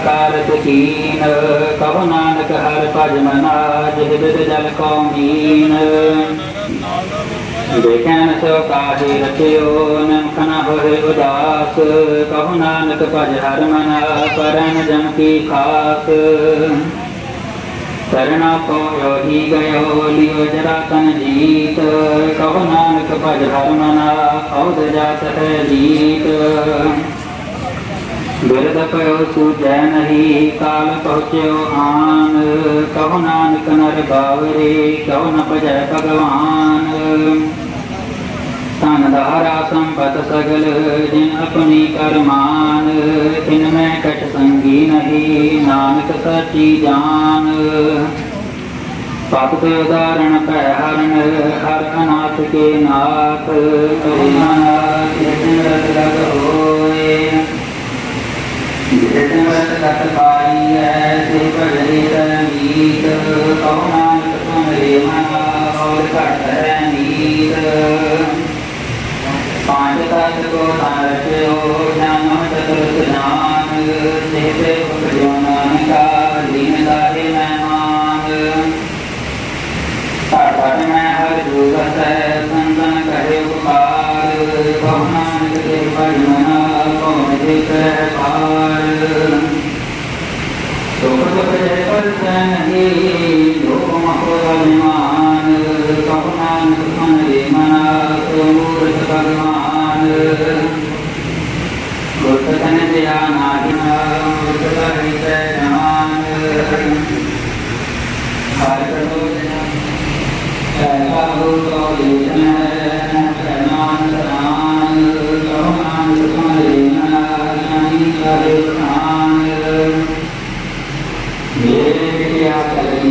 ਨਾ ਨਾਨਕ ਅਕਾਲ ਤਕੀਨ ਕਹੋ ਨਾਨਕ ਹਰ ਭਜ ਮਨਾ, ਜਿਹ ਜਲ ਕੋ ਮੀਨ ਦੇਖੈਨ ਸੋ ਕਾਹੇ ਰਚਿਓ, ਨਮਕ ਨ ਹੋਏ ਉਦਾਸ। ਕਹੋ ਨਾਨਕ ਭਜ ਹਰ ਮਨ ਪਰਨ ਜਮ ਕੀ ਖਾਸ। ਕਰਣਾ ਕੋ ਯੋਗੀ ਗਇਓ, ਲਿਓ ਜਰਾ ਤਨ ਜੀਤ। ਕਹੋ ਨਾਨਕ ਭਜ ਹਰ ਮਨਾ ਔਦ ਜਾਤ ਹੈ ਜੀਤ ਬਿਰਦ ਪਇਓ ਸੂਜੈ ਨਹੀਂ ਕਾਲ ਪਹੁੰਚਿਓ ਆਨ। ਕਹੋ ਨਾਨਕ ਨਰ ਬਾਵਰੇ, ਕਹੋ ਨ ਭਜੈ ਭਗਵਾਨ। ਤਨ ਦਹਰਾ ਸੰਪਤ ਸਗਲ, ਜਿਨ ਆਪਣੀ ਕਰਮਾਨ। ਤਿਨ ਮੈਂ ਕਟ ਸੰਗੀ ਨਹੀਂ, ਨਾਨਕ ਸੱਚੀ ਜਾਨ। ਪਤ ਤੇ ਉਦਾਹਰਣ ਪੈ ਹਰਨ ਹਰ ਅਨਾਥ ਕੇ ਨਾਥ। ਕਰਿਆ ਜਿਨ ਰਤ ਲਗ ਹੋਏ ਜਿਨ ਰਤ ਲਗ ਪਾਈ ਹੈ ਤੇ ਭਜੇ ਸੰਗੀਤ ਕਹੋ ਨਾਨਕ ਸੁਨ ਰੇ ਮਨਾ ਔਰ ਘਟ ਹੈ ਨੀਤ। ਪੰਜ ਤਤ ਕੋ ਨਾਰਚਿਓ ਗਿਆਨ ਚਤੁਰ ஞாਨ ਸੇਵੇ ਉਪਜੋ ਨਾਨਕਾ, ਦੀਨ ਦਾਰੇ ਮੈਂ ਮਾਨ। ਸਾਠ ਮੈਂ ਹਰ ਜੁਗਤ ਸੰਤਨ ਕਰੇ ਉਪਕਾਰ। ਕਹੋ ਨਾਨਕ ਦੇ ਭਜਨਾ ਕੋ ਦੇ ਕਰ ਪਾਰ ਸੁਖ ਦੁਖ ਜੈ ਪਰ ਨਹੀਂ ਲੋਕ ਮਹੋ ਅਭਿਮਾਨ ਕਹੋ ਨਾਨਕ ਸੁਨ ਰੇ ਮਨਾ ਸੋ ਮੂਰਤ ਭਗਵਾਨ ਗੁਰਤ ਤਨ ਦਿਆ ਨਾਹਿਨਾ ਗੁਰਤ ਹਰਿ ਤੈ ਨਾਮ ਹਰਿ ਪ੍ਰਭੂ ਐਸਾ ਹੋ ਤੋ ਦੇਨ ਕਰਨਾਨ ਸਨਾਨ ਕਹੋ ਨਾਨਕ ਸੁਨ ਰੇ ਮਨਾ ਨਾਹੀ ਕਰੇ ਪ੍ਰਾਨ ਮੇਰੇ ਕਿਰਿਆ ਕਰੀ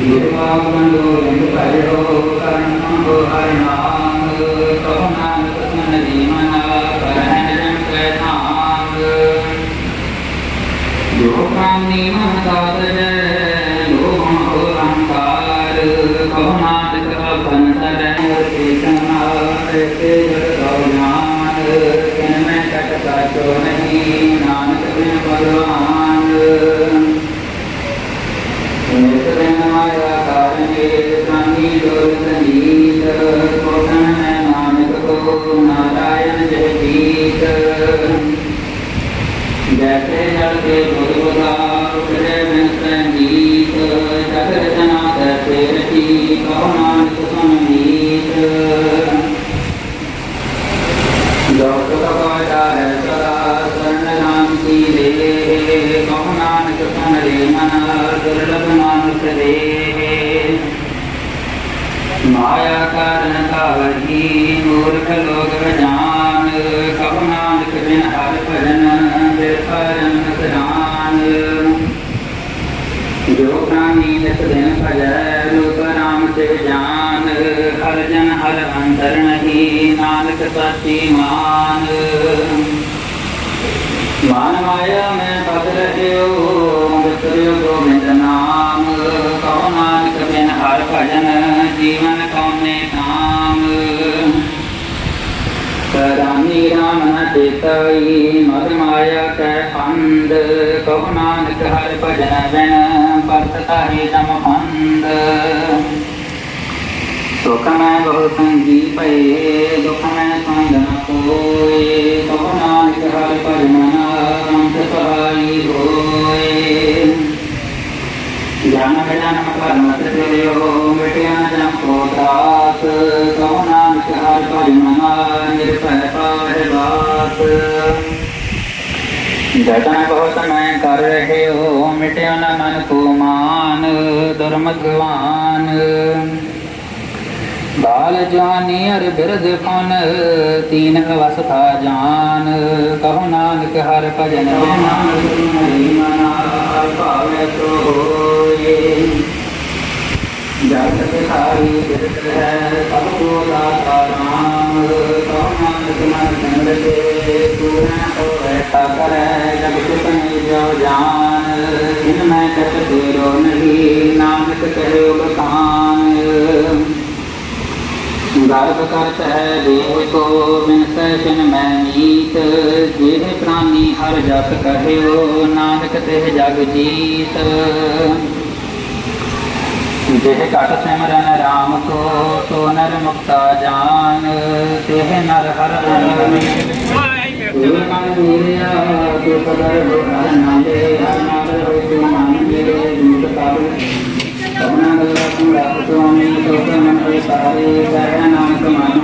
ਨਿਰਵਾਗ ਮੰਡੋ ਲਿੰਗ ਭਜੋ ਕਰਨ ਮੰਡੋ ਹਰਿ ਨਾਮ ਕਹੋ ਨਾਨਕ ਸੁਨ ਜੀ ਮਨਾ ਕਰਹਿ ਜਨ ਕੈ ਧਾਮ ਜੋ ਕਾਮਨੀ ਮਨ ਕਾਦਜੈ ਲੋਭ ਮੋਹ ਅਹੰਕਾਰ ਕਹੋ ਨਾਨਕ ਅਪਨ ਸਰੈ ਚੇਤਨਾ ਤੇ ਜਗ ਗਉਨਾਨ ਕਿਨ ਮੈਂ ਕਟ ਸਾਚੋ ਨਹੀਂ ਨਾਨਕ ਬਿਨ ਭਗਵਾਨ ਨਿਤਰੇਨ ਮਾਇਆ ਕਾਰਨੇ ਪ੍ਰਾਨੀ ਲੋਕ ਸੰਗੀਤ ਕੋਟਨ ਮੈਂ ਨਾਨਕ ਕੋ ਨਾਰਾਇਣ ਜੈ ਗੀਤ ਜੈਸੇ ਜਲ ਕੇ ਬੁਧ ਬੁਧਾ ਉਠੇ ਬਿਨ ਸੰਗੀਤ ਜਗ ਰਚਨਾ ਕਰਤੇ ਰਚੀ ਕਹੋ ਨਾਨਕ ਸੁਨ ਗੀਤ ਹੈ ਸਦਾ ਸਰਨ ਨਾਮ ਕੀ ਰੇ ਕਹੋ ਨਾਨਕ ਸੁਨ ਰੇ ਮਨ ਦੁਰਲਭ ਮਾਨੁਖ ਦੇ ਮਾਇਆ ਕਾਰਨ ਕਾਵਹੀ ਮੂਰਖ ਲੋਕ ਜਾਨ ਕਹੋ ਨਾਨਕ ਬਿਨ ਹਰ ਭਜਨ ਬਿਰ ਪਰਮ ਸਦਾਨ ਪ੍ਰਾਨੀ ਨਿਤ ਦਿਨ ਭਜੈ, ਰੂਪ ਰਾਮ ਤੇ ਜਾਨ, ਹਰ ਜਨ ਹਰ ਅੰਤਰ ਨਹੀਂ, ਨਾਨਕ ਸਾਚੀ ਮਾਨ। ਮਾਨ ਮਾਇਆ ਮੈਂ ਪਦ ਰਹਿਓ ਮਿਤਰਿਓ ਗੋਬਿੰਦ ਨਾਮ। ਕਉ ਨਾਨਕ ਬਿਨ ਹਰ ਭਜਨ, ਜੀਵਨ ਰਾਮ ਮਦ ਮਾਇਆ ਕੈ ਫੰਦ ਕਉ ਨਾਨਕ ਹਰ ਭਜਨ ਬਿਨ, ਵਰਤ ਤਾਹੇ ਜਮ ਫੰਦ ਸੁਖ ਮੈਂ ਬਹੁ ਸੰਗੀ ਪਏ ਦੁਖ ਮੈਂ ਸੰਗ ਨ ਕੋਏ ਕਉ ਨਾਨਕ ਹਰ ਜਤਨ ਬਹੁਤ ਮੈਂ ਕਰ ਰਹੇ ਹੋ ਮਿਟਿਆ ਨ ਮਨ ਕੋ ਮਾਨ ਦੁਰਮਗਵਾਨ ਬਾਲ ਜਵਾਨੀ ਅਰ ਬਿਰਧ ਫਨ ਤੀਨ ਅਵਸਥਾ ਜਾਨ। ਕਹੋ ਨਾਨਕ ਹਰ ਭਜਨ ਨਾਨਕ ਹਰੀ ਭਾਵੇ ਸੋ ਜਗਤ ਕੇ ਸਾਰੀ ਹੈ ਸਭ ਕੋ ਦਾਤਾ ਰਾਮ ਕਹੋ ਮਨ ਚੰਦ ਤੇ ਤੂੰ ਨਾ ਹੋਵੇ ਕਰੈ ਜਗ ਤੁਮੇ ਜੋ ਜਾਨ ਇਨ ਮੈਂ ਕਤ ਤੇਰੋ ਨਹੀਂ ਨਾਨਕ ਕਹਿਓ ਬਖਾਨ ਗਰਭ ਕਰਤ ਹੈ ਦੇਹ ਕੋ ਬਿਨ ਸੈਸ਼ਨ ਮੈਂ ਨੀਤ ਜਿਹ ਪ੍ਰਾਨੀ ਹਰ ਜਸ ਕਹਿਓ ਨਾਨਕ ਤੇ ਜਗ ਜੀਤ। ਜਿਹ ਘਟ ਸਿਮਰਨ ਰਾਮ ਕੋ ਸੋ ਨਰ ਮੁਕਤਾ ਜਾਨ ਤਿਹ ਨਰ ਹਰ ਇਹ ਮਨ ਮੇਰਿਆ ਤੋ ਕਦਰ ਹੋ ਨਾਲੇ ਨਾਲੇ ਹੋ ਮਨ ਮੇਰੇ ਦੂਤ ਕਾਬੂ ਕਮਨਾ ਗਲਾ ਤੂੰ ਰੱਖ ਸੁਆਮੀ ਤੋ ਮਨ ਦੇ ਸਾਰੇ ਕਹਿ ਨਾਨਕ ਮਨ